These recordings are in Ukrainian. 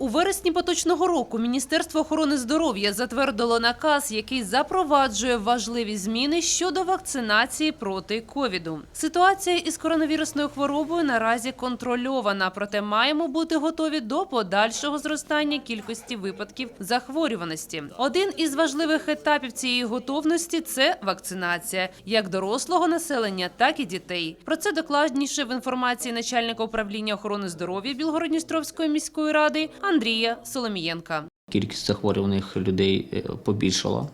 У вересні поточного року Міністерство охорони здоров'я затвердило наказ, який запроваджує важливі зміни щодо вакцинації проти ковіду. Ситуація із коронавірусною хворобою наразі контрольована, проте маємо бути готові до подальшого зростання кількості випадків захворюваності. Один із важливих етапів цієї готовності це вакцинація як дорослого населення, так і дітей. Про це докладніше в інформації начальника управління охорони здоров'я Білгородністровської міської ради Андрія Соломієнка. Кількість захворюваних людей е, побільшала.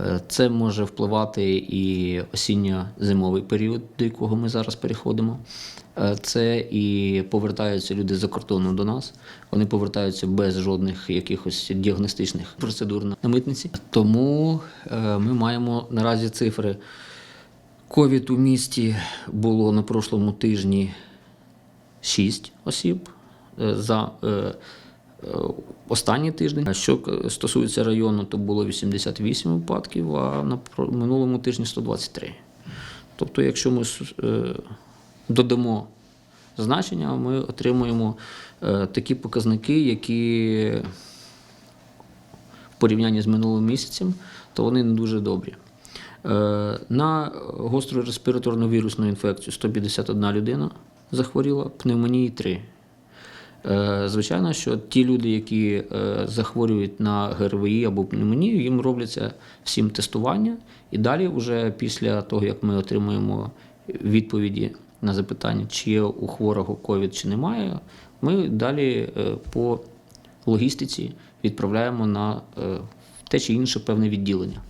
Е, Це може впливати і осінньо-зимовий період, до якого ми зараз переходимо. Е, Це і повертаються люди за кордону до нас. Вони повертаються без жодних якихось діагностичних процедур на митниці. Тому ми маємо наразі цифри. Ковід у місті було на прошлому тижні 6 осіб за останній тиждень. Що стосується району, то було 88 випадків, а на минулому тижні 123. Тобто, якщо ми е, додамо значення, ми отримуємо е, такі показники, які в порівнянні з минулим місяцем, то вони не дуже добрі. Е, На гостру респіраторну вірусну інфекцію 151 людина захворіла, пневмонії 3. Е, Звичайно, що ті люди, які е, захворюють на ГРВІ або пневмонію, їм робляться всім тестування. І далі, вже після того, як ми отримуємо відповіді на запитання, чи є у хворого ковід чи немає, ми далі е, по логістиці відправляємо на те чи інше певне відділення,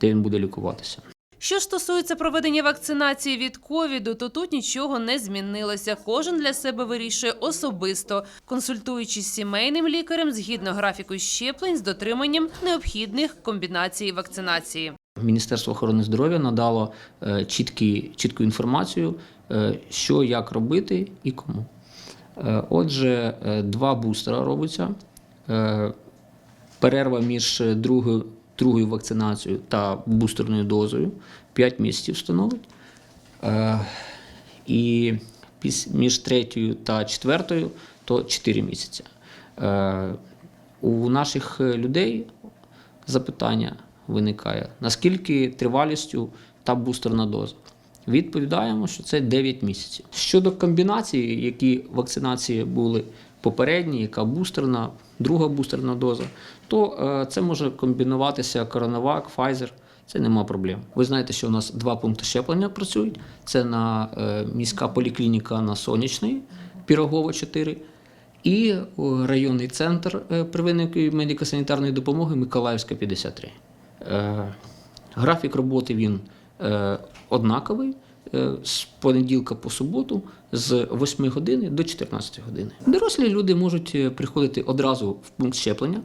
де він буде лікуватися. Що стосується проведення вакцинації від ковіду, то тут нічого не змінилося. Кожен для себе вирішує особисто, консультуючись сімейним лікарем згідно графіку щеплень з дотриманням необхідних комбінацій вакцинації. Міністерство охорони здоров'я надало е, чіткі, чітку інформацію, е, що як робити і кому. Е, Отже, два бустера робиться. Перерва між другою, другою вакцинацією та бустерною дозою 5 місяців становить. Е, І між третьою та четвертою то 4 місяці. Е, У наших е, людей запитання виникає: наскільки тривалістю та бустерна доза? Відповідаємо, що це 9 місяців. Щодо комбінації, які вакцинації були попередні, яка бустерна, друга бустерна доза, то е, це може комбінуватися Коронавак, Pfizer. Це нема проблем. Ви знаєте, що у нас два пункти щеплення працюють: це на е, міська поліклініка на Сонячний, Пірогова 4, і е, районний центр первинної медико-санітарної допомоги Миколаївська 53. Е, Графік роботи він однаковий з понеділка по суботу з 8 години до 14 години. Дорослі люди можуть е, приходити одразу в пункт щеплення,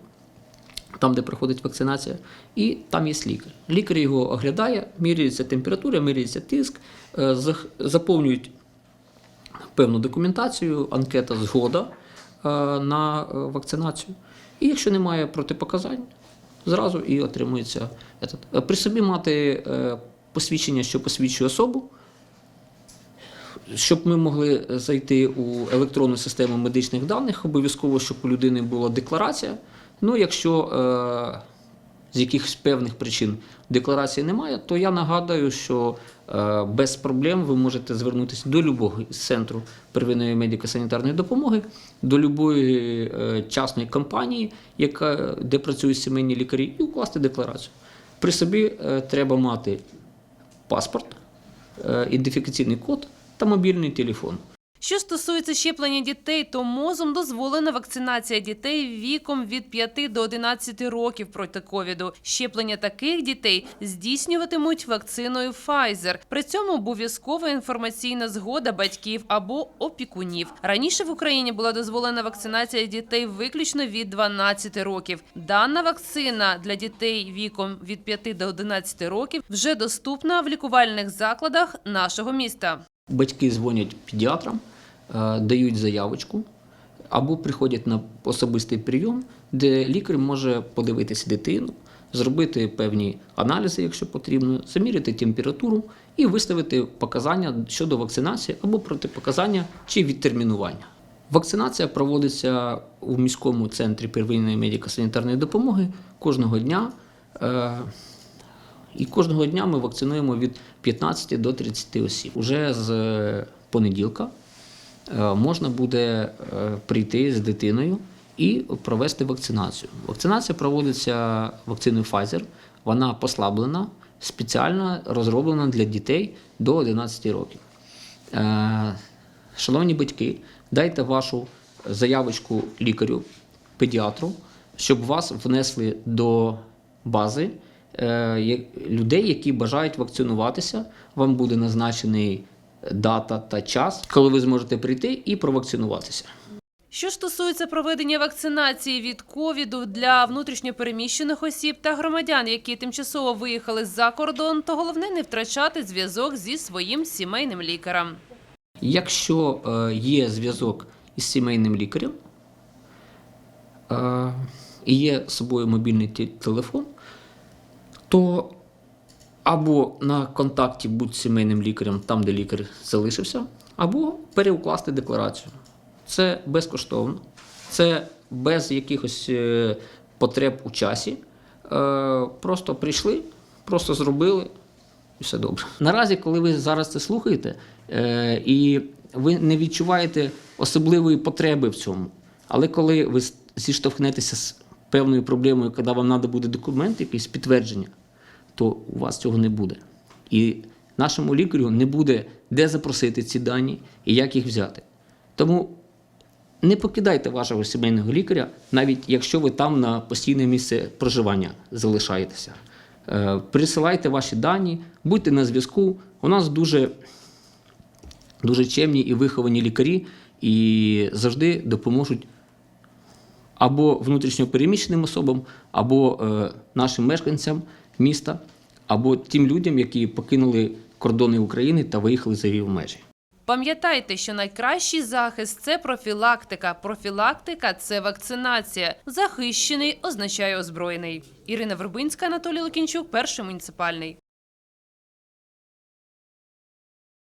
там, де проходить вакцинація, і там є лікар. Лікар його оглядає, міряється температура, міряється тиск, е, заповнюють певну документацію, анкета згода е, на е, вакцинацію. І якщо немає протипоказань, зразу і отримується. Е, При собі мати е, посвідчення, що посвідчує особу, щоб ми могли зайти у електронну систему медичних даних, обов'язково, щоб у людини була декларація. Ну, якщо е, з якихось певних причин декларації немає, то я нагадую, що е, без проблем ви можете звернутися до любого з центру первинної медико-санітарної допомоги, до любої е, частної компанії, яка, де працюють сімейні лікарі, і укласти декларацію. При собі е, треба мати паспорт, е, ідентифікаційний код та мобільний телефон. Що стосується щеплення дітей, то мозом дозволена вакцинація дітей віком від 5 до 11 років проти ковіду. Щеплення таких дітей здійснюватимуть вакциною Pfizer. При цьому обов'язкова інформаційна згода батьків або опікунів. Раніше в Україні була дозволена вакцинація дітей виключно від 12 років. Дана вакцина для дітей віком від 5 до 11 років вже доступна в лікувальних закладах нашого міста. Батьки дзвонять педіатрам, е, дають заявочку або приходять на особистий прийом, де лікар може подивитися дитину, зробити певні аналізи, якщо потрібно, заміряти температуру і виставити показання щодо вакцинації або протипоказання чи відтермінування. Вакцинація проводиться у міському центрі первинної медико-санітарної допомоги кожного дня. І кожного дня ми вакцинуємо від 15 до 30 осіб. Уже з е, понеділка е, можна буде е, прийти з дитиною і провести вакцинацію. Вакцинація проводиться вакциною Pfizer. Вона послаблена, спеціально розроблена для дітей до 11 років. Шановні батьки, дайте вашу заявочку лікарю, педіатру, щоб вас внесли до бази людей, які бажають вакцинуватися. Вам буде назначений дата та час, коли ви зможете прийти і провакцинуватися. Що ж стосується проведення вакцинації від ковіду для внутрішньопереміщених осіб та громадян, які тимчасово виїхали за кордон, то головне не втрачати зв'язок зі своїм сімейним лікарем. Якщо е, є зв'язок із сімейним лікарем е, і є з собою мобільний телефон, то або на контакті будь сімейним лікарем там, де лікар залишився, або переукласти декларацію. Це безкоштовно, це без якихось е, потреб у часі. Е, Просто прийшли, просто зробили, і все добре. Наразі, коли ви зараз це слухаєте, е, і ви не відчуваєте особливої потреби в цьому. Але коли ви зіштовхнетеся з певною проблемою, коли вам треба буде документ, якийсь підтвердження, то у вас цього не буде. І нашому лікарю не буде де запросити ці дані і як їх взяти. Тому не покидайте вашого сімейного лікаря, навіть якщо ви там на постійне місце проживання залишаєтеся. Е, Присилайте ваші дані, будьте на зв'язку. У нас дуже, дуже чемні і виховані лікарі і завжди допоможуть або внутрішньопереміщеним особам, або е, нашим мешканцям міста, або тим людям, які покинули кордони України та виїхали за її межі. Пам'ятайте, що найкращий захист це профілактика. Профілактика це вакцинація. Захищений означає озброєний. Ірина Вербинська, Анатолій Лукінчук, перший муніципальний.